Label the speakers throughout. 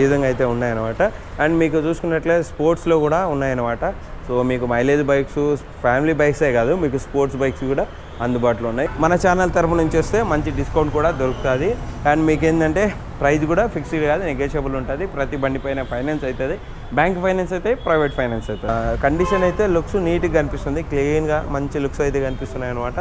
Speaker 1: ఈ విధంగా అయితే ఉన్నాయన్నమాట. అండ్ మీకు చూసుకున్నట్లయితే స్పోర్ట్స్లో కూడా ఉన్నాయన్నమాట. సో మీకు మైలేజ్ బైక్స్ ఫ్యామిలీ బైక్సే కాదు మీకు స్పోర్ట్స్ బైక్స్ కూడా అందుబాటులో ఉన్నాయి. మన ఛానల్ తరపు నుంచి వస్తే మంచి డిస్కౌంట్ కూడా దొరుకుతుంది. అండ్ మీకు ఏంటంటే ప్రైస్ కూడా ఫిక్స్డ్ కాదు నెగోషియబుల్ ఉంటుంది. ప్రతి బండి పైన ఫైనాన్స్ అవుతుంది బ్యాంక్ ఫైనాన్స్ అయితే ప్రైవేట్ ఫైనాన్స్ అవుతుంది కండిషన్ అయితే లుక్స్ నీట్గా కనిపిస్తుంది. క్లీన్గా మంచి లుక్స్ అయితే కనిపిస్తున్నాయి అనమాట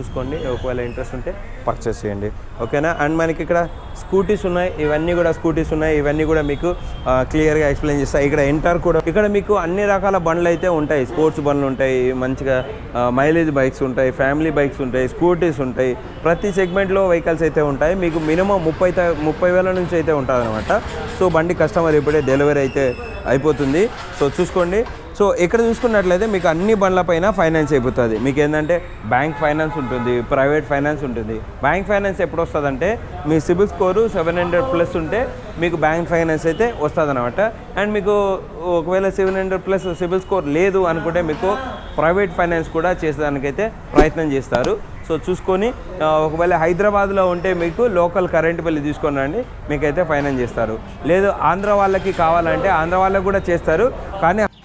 Speaker 1: చూసుకోండి. ఒకవేళ ఇంట్రెస్ట్ ఉంటే పర్చేస్ చేయండి. ఓకేనా? అండ్ మనకి ఇక్కడ స్కూటీస్ ఉన్నాయి. ఇవన్నీ కూడా స్కూటీస్ ఉన్నాయి. ఇవన్నీ కూడా మీకు క్లియర్గా ఎక్స్ప్లెయిన్ చేస్తాయి ఇక్కడ ఎంటర్ కూడా ఇక్కడ మీకు అన్ని రకాల బండ్లు అయితే ఉంటాయి. స్పోర్ట్స్ బండ్లు ఉంటాయి. మంచిగా మైలేజ్ బైక్స్ ఉంటాయి. ఫ్యామిలీ బైక్స్ ఉంటాయి. స్కూటీస్ ఉంటాయి. ప్రతి సెగ్మెంట్లో వెహికల్స్ అయితే ఉంటాయి. మీకు మినిమం ముప్పై త- ముప్పై వేల నుంచి అయితే ఉంటుంది అనమాట సో బండి కస్టమర్ ఇప్పుడే డెలివరీ అయితే అయిపోతుంది. సో చూసుకోండి. సో ఇక్కడ చూసుకున్నట్లయితే మీకు అన్ని బండ్లపైన ఫైనాన్స్ అయిపోతుంది. మీకు ఏంటంటే బ్యాంక్ ఫైనాన్స్ ఉంటుంది ప్రైవేట్ ఫైనాన్స్ ఉంటుంది. బ్యాంక్ ఫైనాన్స్ ఎప్పుడు వస్తుందంటే మీ CIBIL score seven hundred plus ఉంటే మీకు బ్యాంక్ ఫైనాన్స్ అయితే వస్తుంది అనమాట అండ్ మీకు ఒకవేళ seven hundred plus CIBIL score లేదు అనుకుంటే మీకు ప్రైవేట్ ఫైనాన్స్ కూడా చేసేదానికైతే ప్రయత్నం చేస్తారు. సో చూసుకొని ఒకవేళ హైదరాబాద్లో ఉంటే మీకు లోకల్ కరెంట్ బిల్లు తీసుకొని రండి మీకైతే ఫైనాన్స్ చేస్తారు. లేదు ఆంధ్ర వాళ్ళకి కావాలంటే ఆంధ్ర వాళ్ళకి కూడా చేస్తారు. కానీ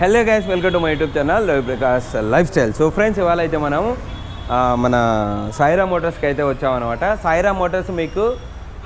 Speaker 1: hello guys welcome to my YouTube channel Ravi Prakash lifestyle so friends ఇవాళ అయితే మనం మన సాయిరా మోటార్స్కి అయితే వచ్చామన్నమాట సాయిరా మోటార్స్ మీకు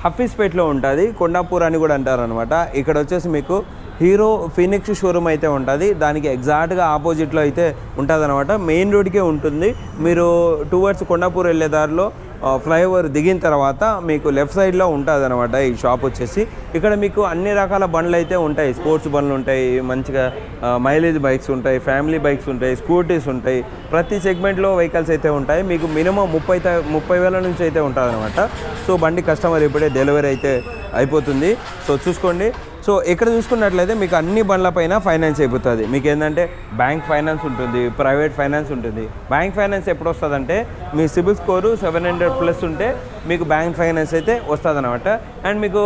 Speaker 1: హఫీస్పేట్లో ఉంటుంది కొండాపూర్ అని కూడా అంటారు అనమాట ఇక్కడ వచ్చేసి మీకు హీరో ఫినిక్స్ షోరూమ్ అయితే ఉంటుంది. దానికి ఎగ్జాక్ట్గా ఆపోజిట్లో అయితే ఉంటుంది అనమాట మెయిన్ రోడ్కే ఉంటుంది. మీరు టువర్డ్స్ కొండాపూర్ వెళ్ళే దారిలో ఫ్లైఓవర్ దిగిన తర్వాత మీకు లెఫ్ట్ సైడ్లో ఉంటుంది అనమాట ఈ షాప్ వచ్చేసి. ఇక్కడ మీకు అన్ని రకాల బండ్లు అయితే ఉంటాయి. స్పోర్ట్స్ బండ్లు ఉంటాయి. మంచిగా మైలేజ్ బైక్స్ ఉంటాయి. ఫ్యామిలీ బైక్స్ ఉంటాయి. స్కూటీస్ ఉంటాయి. ప్రతి సెగ్మెంట్లో వెహికల్స్ అయితే ఉంటాయి. మీకు మినిమం ముప్పై త- ముప్పై వేల నుంచి అయితే ఉంటుంది అనమాట సో బండి కస్టమర్ ఇప్పుడే డెలివరీ అయితే అయిపోతుంది. సో చూసుకోండి. సో ఇక్కడ చూసుకున్నట్లయితే మీకు అన్ని బండ్లపైన ఫైనాన్స్ అయిపోతుంది. మీకు ఏంటంటే బ్యాంక్ ఫైనాన్స్ ఉంటుంది ప్రైవేట్ ఫైనాన్స్ ఉంటుంది. బ్యాంక్ ఫైనాన్స్ ఎప్పుడు వస్తుందంటే మీ CIBIL score seven hundred plus ఉంటే మీకు బ్యాంక్ ఫైనాన్స్ అయితే వస్తుంది అనమాట అండ్ మీకు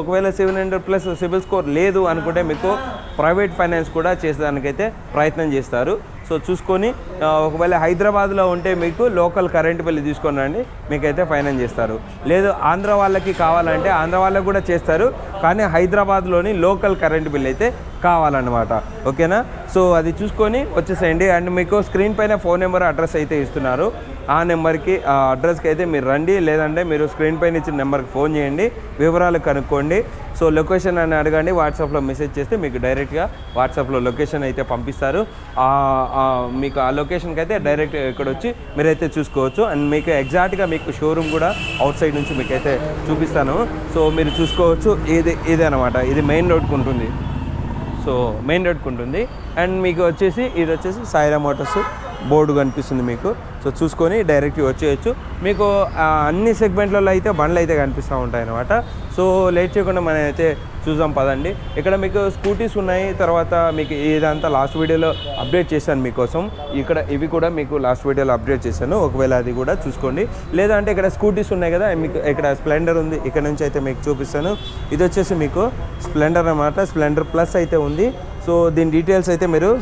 Speaker 1: ఒకవేళ seven hundred plus CIBIL score లేదు అనుకుంటే మీకు ప్రైవేట్ ఫైనాన్స్ కూడా చేసేదానికైతే ప్రయత్నం చేస్తారు. సో చూసుకొని ఒకవేళ హైదరాబాద్లో ఉంటే మీకు లోకల్ కరెంట్ బిల్లు తీసుకొని రండి మీకైతే ఫైనాన్స్ చేస్తారు. లేదు ఆంధ్ర వాళ్ళకి కావాలంటే ఆంధ్ర వాళ్ళకి కూడా చేస్తారు. కానీ హైదరాబాద్లోని లోకల్ కరెంటు బిల్ అయితే కావాలన్నమాట. ఓకేనా? సో అది చూసుకొని వచ్చేసేయండి. అండ్ మీకు స్క్రీన్ పైన ఫోన్ నెంబర్ అడ్రస్ అయితే ఇస్తున్నారు. ఆ నెంబర్కి ఆ అడ్రస్కి అయితే మీరు రండి. లేదంటే మీరు స్క్రీన్ పైన ఇచ్చిన నెంబర్కి ఫోన్ చేయండి. వివరాలు కనుక్కోండి. సో లొకేషన్ అని అడగండి. వాట్సాప్లో మెసేజ్ చేస్తే మీకు డైరెక్ట్గా వాట్సాప్లో లొకేషన్ అయితే పంపిస్తారు. మీకు ఆ లొకేషన్కి అయితే డైరెక్ట్ ఇక్కడ వచ్చి మీరైతే చూసుకోవచ్చు. అండ్ మీకు ఎగ్జాక్ట్గా మీకు షోరూమ్ కూడా అవుట్ సైడ్ నుంచి మీకైతే చూపిస్తాను. సో మీరు చూసుకోవచ్చు. ఇది ఇదే అనమాట ఇది మెయిన్ రోడ్కి ఉంటుంది. సో మెయిన్ రోడ్కి ఉంటుంది. అండ్ మీకు వచ్చేసి ఇది వచ్చేసి సాయిరా మోటార్స్. బోర్డు కనిపిస్తుంది మీకు. సో చూసుకొని డైరెక్ట్గా వచ్చేయచ్చు. మీకు అన్ని సెగ్మెంట్లలో అయితే బండ్లు అయితే కనిపిస్తూ ఉంటాయి అనమాట సో లేట్ చేయకుండా మనం అయితే చూద్దాం పదండి. ఇక్కడ మీకు స్కూటీస్ ఉన్నాయి. తర్వాత మీకు ఇదంతా లాస్ట్ వీడియోలో అప్డేట్ చేశాను మీకోసం. ఇక్కడ ఇవి కూడా మీకు లాస్ట్ వీడియోలో అప్డేట్ చేశాను. ఒకవేళ అది కూడా చూసుకోండి. లేదంటే ఇక్కడ స్కూటీస్ ఉన్నాయి కదా మీకు ఇక్కడ స్ప్లెండర్ ఉంది. ఇక్కడ నుంచి అయితే మీకు చూపిస్తాను. ఇది వచ్చేసి మీకు స్ప్లెండర్ అన్నమాట. స్ప్లెండర్ ప్లస్ అయితే ఉంది. సో దీని డీటెయిల్స్ అయితే మీరు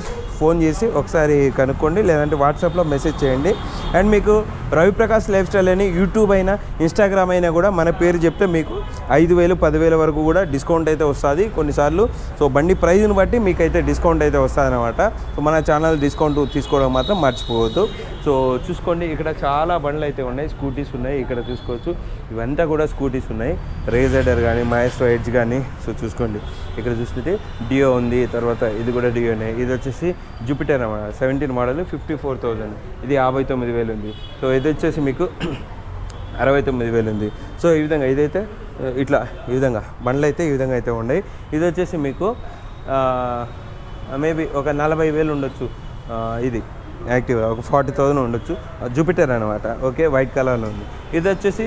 Speaker 1: ఫోన్ చేసి ఒకసారి కనుక్కోండి లేదంటే వాట్సాప్లో మెసేజ్ చేయండి. అండ్ మీకు రవిప్రకాష్ లైఫ్ స్టైల్ అని యూట్యూబ్ అయినా ఇన్స్టాగ్రామ్ అయినా కూడా మన పేరు చెప్తే మీకు ఐదు వేలు పదివేల వరకు కూడా డిస్కౌంట్ అయితే వస్తుంది కొన్నిసార్లు. సో బండి ప్రైజ్ని బట్టి మీకు అయితే డిస్కౌంట్ అయితే వస్తుంది అనమాట సో మన ఛానల్ డిస్కౌంట్ తీసుకోవడం మాత్రం మర్చిపోవద్దు. సో చూసుకోండి ఇక్కడ చాలా బండ్లు అయితే ఉన్నాయి స్కూటీస్ ఉన్నాయి ఇక్కడ చూసుకోవచ్చు. ఇవంతా కూడా స్కూటీస్ ఉన్నాయి. రేజైడర్ కానీ మాయస్ట్రో ఎడ్జ్ కానీ సో చూసుకోండి. ఇక్కడ చూస్తుంటే డియో ఉంది తర్వాత ఇది కూడా డియోనే ఇది వచ్చేసి Jupiter seventeen model fifty four thousand ఇది యాభై తొమ్మిది వేలు ఉంది. సో ఇది వచ్చేసి మీకు అరవై తొమ్మిది వేలు ఉంది. సో ఈ విధంగా ఇదైతే ఇట్లా ఈ విధంగా బండ్లు అయితే ఈ విధంగా అయితే ఉన్నాయి. ఇది వచ్చేసి మీకు మేబీ ఒక నలభై వేలు ఉండొచ్చు ఇది. యాక్టివ్ ఒక ఫార్టీ థౌజండ్ ఉండొచ్చు. జూపిటర్ అనమాట ఓకే వైట్ కలర్లో ఉంది. ఇది వచ్చేసి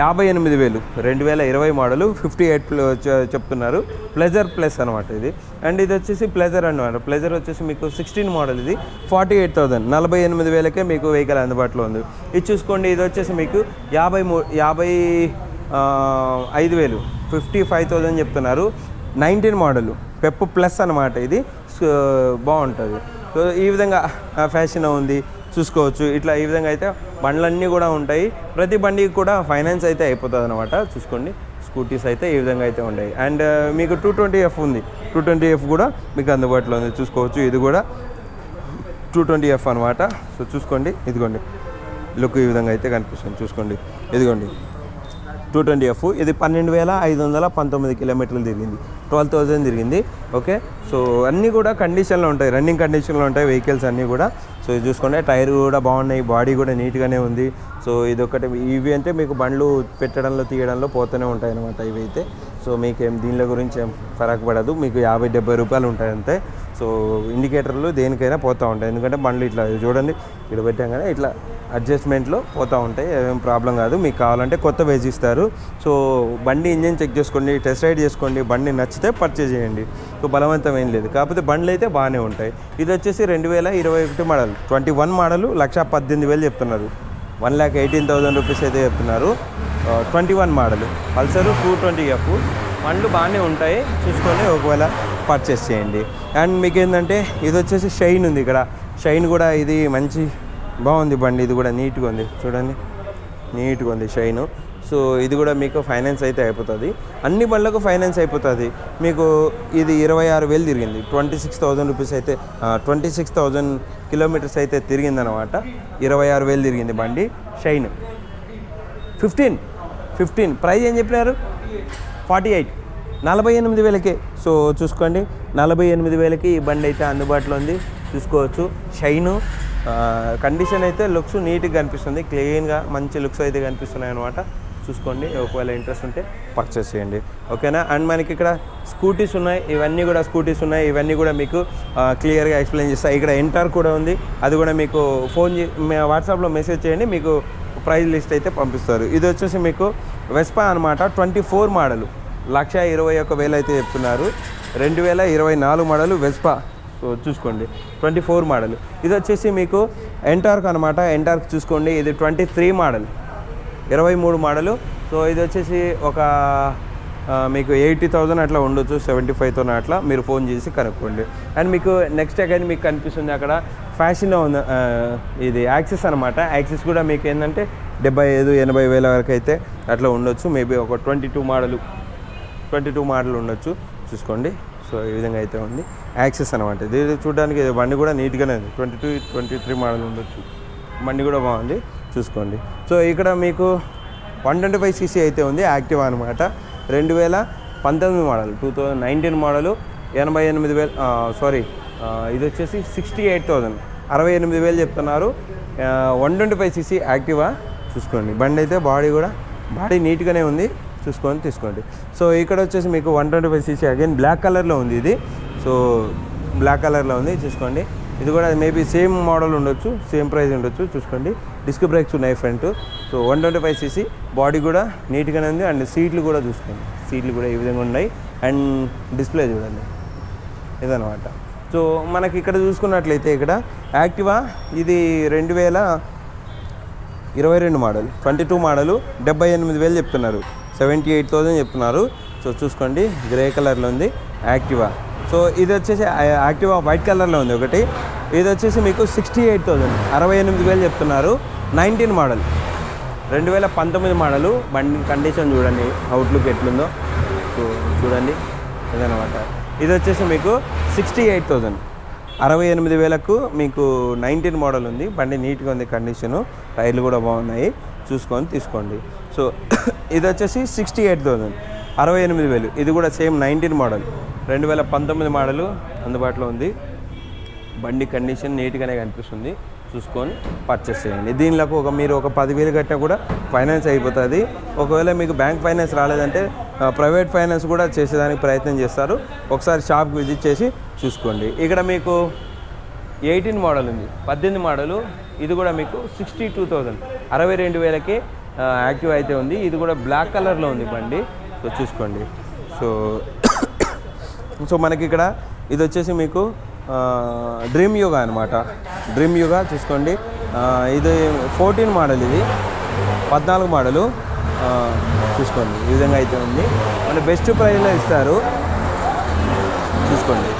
Speaker 1: యాభై ఎనిమిది వేలు. రెండు వేల ఇరవై మోడలు ఫిఫ్టీ ఎయిట్ చెప్తున్నారు. ప్లెజర్ ప్లస్ అనమాట ఇది. అండ్ ఇది వచ్చేసి ప్లెజర్ అనమాట ప్లెజర్ వచ్చేసి మీకు సిక్స్టీన్ మోడల్ ఇది. Forty eight thousand. నలభై ఎనిమిది వేలకే మీకు వెహికల్ అందుబాటులో ఉంది. ఇది చూసుకోండి ఇది వచ్చేసి మీకు యాభై మూ యాభై ఐదు వేలు. ఫిఫ్టీ ఫైవ్ థౌజండ్ చెప్తున్నారు. Nineteen model. పెప్పు ప్లస్ అనమాట ఇది. బాగుంటుంది. సో ఈ విధంగా ఫ్యాషన్ ఉంది. చూసుకోవచ్చు. ఇట్లా ఈ విధంగా అయితే బండ్లన్నీ కూడా ఉంటాయి. ప్రతి బండికి కూడా ఫైనాన్స్ అయితే అయిపోతుంది అనమాట చూసుకోండి. స్కూటీస్ అయితే ఈ విధంగా అయితే ఉంటాయి అండ్ మీకు టూ ట్వంటీ ఎఫ్ ఉంది. టూ ట్వంటీ ఎఫ్ కూడా మీకు అందుబాటులో ఉంది. చూసుకోవచ్చు. ఇది కూడా టూ ట్వంటీ ఎఫ్ అనమాట సో చూసుకోండి. ఇదిగోండి. లుక్ ఈ విధంగా అయితే కనిపిస్తుంది. చూసుకోండి. ఇదిగోండి. టూ ట్వంటీ ఎఫ్ ఇది పన్నెండు వేల ఐదు వందల పంతొమ్మిది కిలోమీటర్లు తిరిగింది. ట్వెల్వ్ థౌజండ్ తిరిగింది. ఓకే? సో అన్నీ కూడా కండిషన్లో ఉంటాయి. రన్నింగ్ కండిషన్లో ఉంటాయి వెహికల్స్ అన్నీ కూడా. సో ఇది చూసుకుంటే టైర్ కూడా బాగున్నాయి. బాడీ కూడా నీట్గానే ఉంది. సో ఇది ఒకటి ఇవి అంటే మీకు బండ్లు పెట్టడంలో తీయడంలో పోతూనే ఉంటాయి అనమాట ఇవి అయితే సో మీకేం దీనిలో గురించి ఏం ఫరక్ పడదు. మీకు యాభై డెబ్బై రూపాయలు ఉంటాయి అంతే. సో ఇండికేటర్లు దేనికైనా పోతూ ఉంటాయి. ఎందుకంటే బండ్లు ఇట్లా చూడండి. ఇక్కడ పెట్టాం ఇట్లా అడ్జస్ట్మెంట్లో పోతూ ఉంటాయి ఏం ప్రాబ్లం కాదు. మీకు కావాలంటే కొత్త వేజ్ ఇస్తారు. సో బండి ఇంజిన్ చెక్ చేసుకోండి టెస్ట్ రైడ్ చేసుకోండి బండి నచ్చితే పర్చేజ్ చేయండి. సో బలవంతం ఏం లేదు. కాకపోతే బండ్లు అయితే బాగానే ఉంటాయి. ఇది వచ్చేసి రెండు వేల ఇరవై ఒకటి model. Twenty one model lakh పద్దెనిమిది వేలు చెప్తున్నారు. One lakh eighteen thousand rupees అయితే చెప్తున్నారు. Twenty one model. Pulsar two twenty F బండ్లు బాగానే ఉంటాయి. చూసుకొని ఒకవేళ పర్చేస్ చేయండి. అండ్ మీకు ఏంటంటే ఇది వచ్చేసి షైన్ ఉంది ఇక్కడ. షైన్ కూడా ఇది మంచి బాగుంది బండి ఇది కూడా నీట్గా ఉంది. చూడండి. నీట్గా ఉంది షైను. సో ఇది కూడా మీకు ఫైనాన్స్ అయితే అయిపోతుంది. అన్ని బండ్లకు ఫైనాన్స్ అయిపోతుంది. మీకు ఇది ఇరవై ఆరు వేలు తిరిగింది. ట్వంటీ సిక్స్ థౌజండ్ రూపీస్ అయితే ట్వంటీ సిక్స్ థౌజండ్ కిలోమీటర్స్ అయితే తిరిగిందనమాట ఇరవై ఆరు వేలు తిరిగింది బండి షైన్. Fifteen fifteen. ప్రైజ్ ఏం చెప్పినారు? Forty eight. నలభై ఎనిమిది వేలకే. సో చూసుకోండి. నలభై ఎనిమిది వేలకి ఈ బండి అయితే అందుబాటులో ఉంది. చూసుకోవచ్చు. షైను కండిషన్ అయితే లుక్స్ నీట్గా కనిపిస్తుంది. క్లీన్గా మంచి లుక్స్ అయితే కనిపిస్తున్నాయి అనమాట చూసుకోండి ఒకవేళ ఇంట్రెస్ట్ ఉంటే పర్చేస్ చేయండి. ఓకేనా అండ్ మనకి ఇక్కడ స్కూటీస్ ఉన్నాయి. ఇవన్నీ కూడా స్కూటీస్ ఉన్నాయి. ఇవన్నీ కూడా మీకు క్లియర్గా ఎక్స్ప్లెయిన్ చేస్తాయి ఇక్కడ ఎంటార్ కూడా ఉంది. అది కూడా మీకు ఫోన్ చే వాట్సాప్లో మెసేజ్ చేయండి. మీకు ప్రైజ్ లిస్ట్ అయితే పంపిస్తారు. ఇది వచ్చేసి మీకు వెస్పా అనమాట ట్వంటీ ఫోర్ మోడలు లక్ష ఇరవై ఒక వేలు అయితే చెప్తున్నారు. రెండు వేల ఇరవై నాలుగు మోడలు వెస్పా సో చూసుకోండి. Twenty four model. ఇది వచ్చేసి మీకు ఎంటార్క్ అనమాట ఎంటార్క్ చూసుకోండి. ఇది ట్వంటీ త్రీ మోడల్. ఇరవై మూడు మోడలు. సో ఇది వచ్చేసి ఒక మీకు ఎయిటీ థౌజండ్ అట్లా ఉండొచ్చు. సెవెంటీ ఫైవ్ థౌసండ్ అట్లా మీరు ఫోన్ చేసి కనుక్కోండి. అండ్ మీకు నెక్స్ట్ అగైన్ మీకు కనిపిస్తుంది అక్కడ ఫ్యాషన్లో ఉంది ఇది యాక్సిస్ అనమాట యాక్సిస్ కూడా మీకు ఏంటంటే డెబ్బై ఐదు ఎనభై వేల వరకు అయితే అట్లా ఉండొచ్చు. మేబీ ఒక twenty two model twenty two model ఉండొచ్చు. చూసుకోండి. సో ఈ విధంగా అయితే ఉంది. యాక్సెస్ అనమాట ఇది చూడడానికి బండి కూడా నీట్గానే ఉంది. Twenty two twenty three model ఉండొచ్చు. బండి కూడా బాగుంది. చూసుకోండి. సో ఇక్కడ మీకు వన్ ట్వంటీ ఫైవ్ సీసీ అయితే ఉంది. యాక్టివ్ అనమాట రెండు వేల పంతొమ్మిది model two thousand nineteen model ఎనభై ఎనిమిది వేలు సారీ ఇది వచ్చేసి సిక్స్టీ ఎయిట్ థౌజండ్ అరవై ఎనిమిది వేలు చెప్తున్నారు. One twenty five CC Activa చూసుకోండి. బండి అయితే బాడీ కూడా బాడీ నీట్గానే ఉంది. చూసుకొని తీసుకోండి. సో ఇక్కడ వచ్చేసి మీకు one twenty five CC again black కలర్లో ఉంది ఇది. సో బ్లాక్ కలర్లో ఉంది చూసుకోండి. ఇది కూడా మేబీ సేమ్ మోడల్ ఉండొచ్చు సేమ్ ప్రైస్ ఉండొచ్చు చూసుకోండి. డిస్క్ బ్రేక్స్ ఉన్నాయి front. So one twenty five CC body కూడా నీట్గానే ఉంది అండ్ సీట్లు కూడా చూసుకోండి. సీట్లు కూడా ఈ విధంగా ఉన్నాయి అండ్ డిస్ప్లే చూడండి. ఇదనమాట సో మనకి ఇక్కడ చూసుకున్నట్లయితే ఇక్కడ యాక్టివా? ఇది రెండు వేల ఇరవై రెండు మోడల్ ట్వంటీ టూ మోడలు డెబ్బై ఎనిమిది వేలు చెప్తున్నారు. సెవెంటీ ఎయిట్ థౌజండ్ చెప్తున్నారు. సో చూసుకోండి గ్రే కలర్లో ఉంది యాక్టివా. సో ఇది వచ్చేసి యాక్టివా వైట్ కలర్లో ఉంది ఒకటి. ఇది వచ్చేసి మీకు సిక్స్టీ ఎయిట్ థౌజండ్ అరవై ఎనిమిది వేలు చెప్తున్నారు నైన్టీన్ మోడల్ రెండు వేల పంతొమ్మిది మోడలు బండి కండిషన్ చూడండి అవుట్లుక్ ఎట్లుందో. సో చూడండి ఇదనమాట ఇది వచ్చేసి మీకు సిక్స్టీ ఎయిట్ థౌజండ్ అరవై ఎనిమిది వేలకు మీకు నైన్టీన్ మోడల్ ఉంది బండి నీట్గా ఉంది కండిషను టైర్లు కూడా బాగున్నాయి. చూసుకొని తీసుకోండి. సో ఇది వచ్చేసి సిక్స్టీ ఎయిట్ థౌసండ్. అరవై ఎనిమిది వేలు. ఇది కూడా సేమ్ నైన్టీన్ మోడల్. రెండు వేల పంతొమ్మిది మోడలు అందుబాటులో ఉంది. బండి కండిషన్ నీట్గానే కనిపిస్తుంది. చూసుకొని పర్చేస్ చేయండి. దీనిలోకి ఒక మీరు ఒక పదివేలు కట్టినా కూడా ఫైనాన్స్ అయిపోతుంది. ఒకవేళ మీకు బ్యాంక్ ఫైనాన్స్ రాలేదంటే ప్రైవేట్ ఫైనాన్స్ కూడా చేసేదానికి ప్రయత్నం చేస్తారు. ఒకసారి షాప్కి విజిట్ చేసి చూసుకోండి. ఇక్కడ మీకు ఎయిటీన్ మోడల్ ఉంది. పద్దెనిమిది మోడలు. ఇది కూడా మీకు సిక్స్టీ టూ థౌజండ్ అరవై రెండు వేలకి యాక్టివ్ అయితే ఉంది. ఇది కూడా బ్లాక్ కలర్లో ఉంది బండి. సో చూసుకోండి. సో సో మనకి ఇక్కడ ఇది వచ్చేసి మీకు డ్రీమ్ యోగా అనమాట డ్రీమ్ యోగా చూసుకోండి. ఇది ఫోర్టీన్ మోడల్ ఇది. పద్నాలుగు మోడలు. చూసుకోండి. ఈ విధంగా అయితే ఉంది. మన బెస్ట్ ప్రైస్లో ఇస్తారు. చూసుకోండి.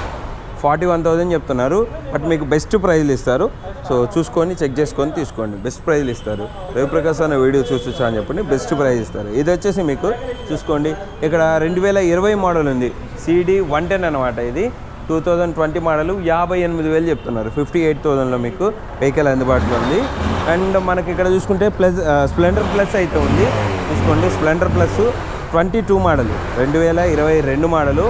Speaker 1: ఫార్టీ వన్ థౌజండ్ చెప్తున్నారు. బట్ మీకు బెస్ట్ ప్రైజ్లు ఇస్తారు. సో చూసుకొని చెక్ చేసుకొని తీసుకోండి. బెస్ట్ ప్రైజ్లు ఇస్తారు. రవిప్రకాశ్ అనే వీడియో చూసొచ్చా అని చెప్పండి. బెస్ట్ ప్రైజ్ ఇస్తారు. ఇది వచ్చేసి మీకు చూసుకోండి. ఇక్కడ రెండు వేల ఇరవై మోడల్ ఉంది. సిడీ వన్ టెన్ అనమాట ఇది. టూ థౌజండ్ ట్వంటీ మోడల్ యాభై ఎనిమిది వేలు చెప్తున్నారు. ఫిఫ్టీ ఎయిట్ థౌజండ్లో మీకు వెహికల్ అందుబాటులో ఉంది. అండ్ మనకి ఇక్కడ చూసుకుంటే ప్లస్ స్ప్లెండర్ ప్లస్ అయితే ఉంది. చూసుకోండి. Splendor plus twenty two model. రెండు వేల ఇరవై రెండు మోడలు.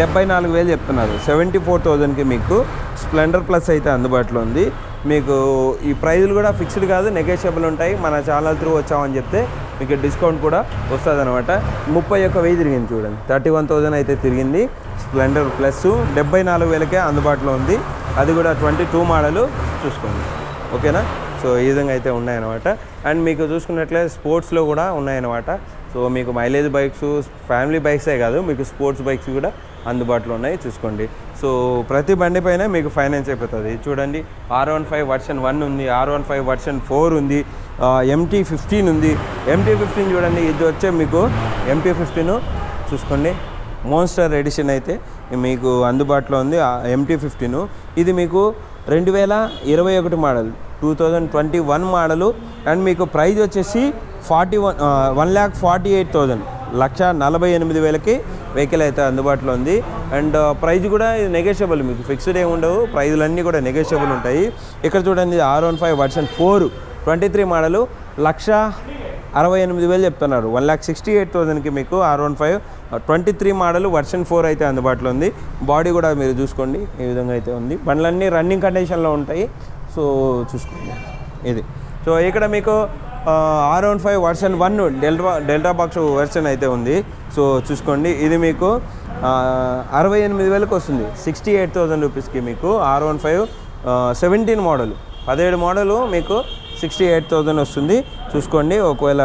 Speaker 1: డెబ్బై నాలుగు వేలు చెప్తున్నారు. సెవెంటీ ఫోర్ థౌజండ్కి మీకు స్ప్లెండర్ ప్లస్ అయితే అందుబాటులో ఉంది. మీకు ఈ ప్రైజులు కూడా ఫిక్స్డ్ కాదు నెగోషియబుల్ ఉంటాయి. మన ఛానల్ త్రూ వచ్చామని చెప్తే మీకు డిస్కౌంట్ కూడా వస్తుంది అనమాట ముప్పై ఒక్క వెయ్యి తిరిగింది చూడండి. థర్టీ వన్ థౌజండ్ అయితే తిరిగింది స్ప్లెండర్ ప్లస్. డెబ్బై నాలుగు వేలకే అందుబాటులో ఉంది. అది కూడా ట్వంటీ టూ మోడలు. చూసుకోండి. ఓకేనా? సో ఈ విధంగా అయితే ఉన్నాయన్నమాట. అండ్ మీకు చూసుకున్నట్లయితే స్పోర్ట్స్లో కూడా ఉన్నాయన్నమాట. సో మీకు మైలేజ్ బైక్స్ ఫ్యామిలీ బైక్సే కాదు మీకు స్పోర్ట్స్ బైక్స్ కూడా అందుబాటులో ఉన్నాయి చూసుకోండి. సో ప్రతి బండి పైన మీకు ఫైనాన్స్ అయిపోతుంది. చూడండి R one five version one ఉంది R one five version four ఉంది ఎంటీ ఫిఫ్టీన్ ఉంది. ఎంటీ ఫిఫ్టీన్ చూడండి ఇది వచ్చే మీకు ఎంటీ ఫిఫ్టీన్ చూసుకోండి. మోన్స్టర్ ఎడిషన్ అయితే మీకు అందుబాటులో ఉంది ఎంటీ ఫిఫ్టీన్ ఇది మీకు రెండు వేల ఇరవై ఒకటి model two thousand twenty one model. And మీకు ప్రైజ్ వచ్చేసి forty one one lakh forty eight thousand lakh నలభై ఎనిమిది వేలకి వెహికల్ అయితే అందుబాటులో ఉంది. అండ్ ప్రైజ్ కూడా ఇది నెగోషియబుల్ మీకు ఫిక్స్డ్ ఏమి ఉండవు. ప్రైజులన్నీ కూడా నెగోషియబుల్ ఉంటాయి. ఇక్కడ చూడండి R one five version four twenty three model లక్ష అరవై ఎనిమిది వేలు చెప్తున్నారు. వన్ ల్యాక్ సిక్స్టీ ఎయిట్ థౌసండ్కి మీకు R one five twenty three model version four అయితే అందుబాటులో ఉంది. బాడీ కూడా మీరు చూసుకోండి. ఈ విధంగా అయితే ఉంది. బండ్లన్నీ రన్నింగ్ కండిషన్లో ఉంటాయి. సో చూసుకోండి. ఇది. సో ఇక్కడ మీకు R one five version one delta delta box version అయితే ఉంది. సో చూసుకోండి ఇది మీకు అరవై ఎనిమిది వేలకు వస్తుంది. సిక్స్టీ ఎయిట్ థౌజండ్ రూపీస్కి మీకు R one five seventeen model. పదిహేడు మోడలు మీకు సిక్స్టీ ఎయిట్ థౌజండ్ వస్తుంది. చూసుకోండి ఒకవేళ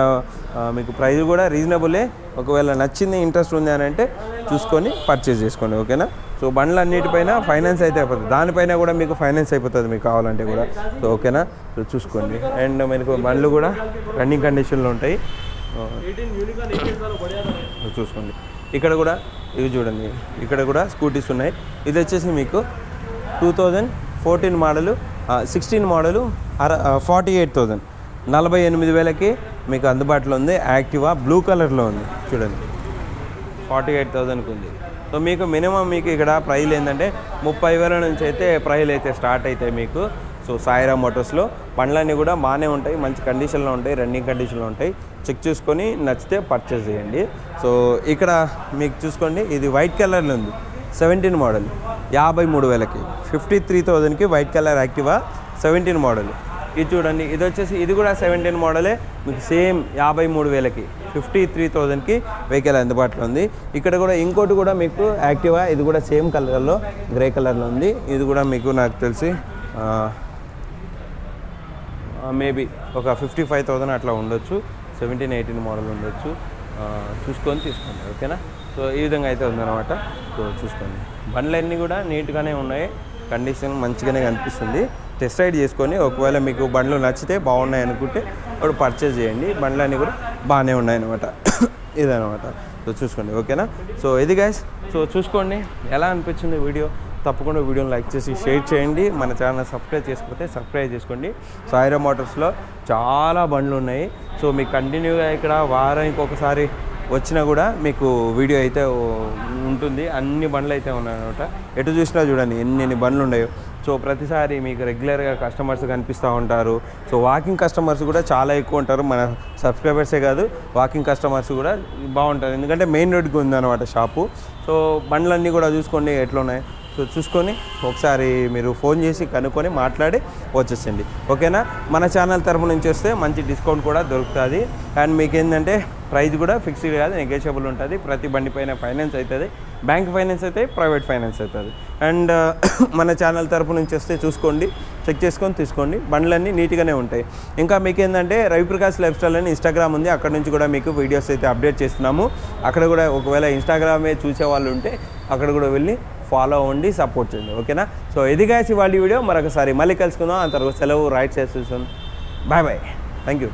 Speaker 1: మీకు ప్రైస్ కూడా రీజనబులే. ఒకవేళ నచ్చింది ఇంట్రెస్ట్ ఉంది అని అంటే చూసుకొని పర్చేస్ చేసుకోండి ఓకేనా? సో బండ్లు అన్నిటిపైన ఫైనాన్స్ అయితే అయిపోతుంది. దానిపైన కూడా మీకు ఫైనాన్స్ అయిపోతుంది మీకు కావాలంటే కూడా. సో ఓకేనా? సో చూసుకోండి. అండ్ మీకు బండ్లు కూడా రన్నింగ్ కండిషన్లో ఉంటాయి. చూసుకోండి. ఇక్కడ కూడా ఇవి చూడండి. ఇక్కడ కూడా స్కూటీస్ ఉన్నాయి. ఇది వచ్చేసి మీకు two thousand fourteen model sixteen model అర ఫార్టీ ఎయిట్ థౌజండ్. నలభై ఎనిమిది వేలకి మీకు అందుబాటులో ఉంది. యాక్టివా? బ్లూ కలర్లో ఉంది. చూడండి. ఫార్టీ ఎయిట్ థౌజండ్కి ఉంది. సో మీకు మినిమం మీకు ఇక్కడ ప్రైజ్లు ఏంటంటే ముప్పై వేల నుంచి అయితే ప్రైజ్లు అయితే స్టార్ట్ అవుతాయి మీకు. సో సాయిరా మోటార్స్లో పండ్లన్నీ కూడా బాగానే ఉంటాయి మంచి కండిషన్లో ఉంటాయి రన్నింగ్ కండిషన్లో ఉంటాయి. చెక్ చూసుకొని నచ్చితే పర్చేస్ చేయండి. సో ఇక్కడ మీకు చూసుకోండి ఇది వైట్ కలర్లో ఉంది. సెవెంటీన్ మోడల్ యాభై మూడు వేలకి. ఫిఫ్టీ త్రీ థౌజండ్కి white colour Activa seventeen model. ఇది చూడండి ఇది వచ్చేసి ఇది కూడా సెవెంటీన్ మోడలే మీకు సేమ్ యాభై మూడు వేలకి ఫిఫ్టీ త్రీ థౌజండ్కి వెహికల్ అందుబాటులో ఉంది. ఇక్కడ కూడా ఇంకోటి కూడా మీకు యాక్టివా ఇది కూడా సేమ్ కలర్లో గ్రే కలర్లో ఉంది. ఇది కూడా మీకు నాకు తెలిసి మేబీ ఒక ఫిఫ్టీ ఫైవ్ థౌజండ్ అట్లా ఉండొచ్చు. సెవెంటీన్ ఎయిటీన్ మోడల్ ఉండొచ్చు. చూసుకొని తీసుకోండి ఓకేనా? సో ఈ విధంగా అయితే ఉందన్నమాట. సో చూసుకోండి. బండ్లన్నీ కూడా నీట్గానే ఉన్నాయి. కండిషన్ మంచిగానే కనిపిస్తుంది. టెస్ట్ రైడ్ చేసుకొని ఒకవేళ మీకు బండ్లు నచ్చితే బాగున్నాయి అనుకుంటే అప్పుడు పర్చేజ్ చేయండి. బండ్లన్నీ కూడా బాగానే ఉన్నాయన్నమాట. ఇదనమాట సో చూసుకోండి ఓకేనా? సో ఇది గైస్ సో చూసుకోండి. ఎలా అనిపించింది వీడియో? తప్పకుండా వీడియోని లైక్ చేసి షేర్ చేయండి. మన ఛానల్ సబ్స్క్రైబ్ చేసుకుంటే సబ్స్క్రైబ్ చేసుకోండి. సాయిరా మోటార్స్లో చాలా బండ్లు ఉన్నాయి. సో మీకు కంటిన్యూగా ఇక్కడ వారానికి ఒకసారి వచ్చినా కూడా మీకు వీడియో అయితే ఉంటుంది. అన్ని బండ్లు అయితే ఉన్నాయన్నమాట. ఎటు చూసినా చూడండి ఎన్ని ఎన్ని బండ్లు ఉన్నాయో. సో ప్రతిసారి మీకు రెగ్యులర్గా కస్టమర్స్ కనిపిస్తూ ఉంటారు. సో వాకింగ్ కస్టమర్స్ కూడా చాలా ఎక్కువ ఉంటారు. మన సబ్స్క్రైబర్సే కాదు వాకింగ్ కస్టమర్స్ కూడా బాగుంటారు. ఎందుకంటే మెయిన్ రోడ్కి ఉందన్నమాట షాపు సో బండ్లన్నీ కూడా చూసుకోండి ఎట్లున్నాయి? సో చూసుకొని ఒకసారి మీరు ఫోన్ చేసి కనుక్కొని మాట్లాడి వచ్చేసండి ఓకేనా? మన ఛానల్ తరపు నుంచి వస్తే మంచి డిస్కౌంట్ కూడా దొరుకుతుంది. అండ్ మీకు ఏంటంటే ప్రైస్ కూడా ఫిక్స్డ్ కాదు నెగోషియబుల్ ఉంటుంది. ప్రతి బండి పైన ఫైనాన్స్ అవుతుంది బ్యాంక్ ఫైనాన్స్ అయితే ప్రైవేట్ ఫైనాన్స్ అవుతుంది అండ్ మన ఛానల్ తరపు నుంచి వస్తే చూసుకోండి చెక్ చేసుకొని తీసుకోండి. బండ్లన్నీ నీట్గానే ఉంటాయి. ఇంకా మీకు ఏంటంటే రవిప్రకాష్ లైఫ్ స్టైల్ అని ఇన్స్టాగ్రామ్ ఉంది. అక్కడ నుంచి కూడా మీకు వీడియోస్ అయితే అప్డేట్ చేస్తున్నాము. అక్కడ కూడా ఒకవేళ ఇన్స్టాగ్రామే చూసే వాళ్ళు ఉంటే అక్కడ కూడా వెళ్ళి ఫాలో అవ్వండి సపోర్ట్ చేయండి ఓకేనా? సో ఇది గాయస్ ఇవాళ వీడియో. మరొకసారి మళ్ళీ కలుసుకుందాం. ఆ సెలవు రైట్ చేసేసాను బాయ్ బాయ్. Thank you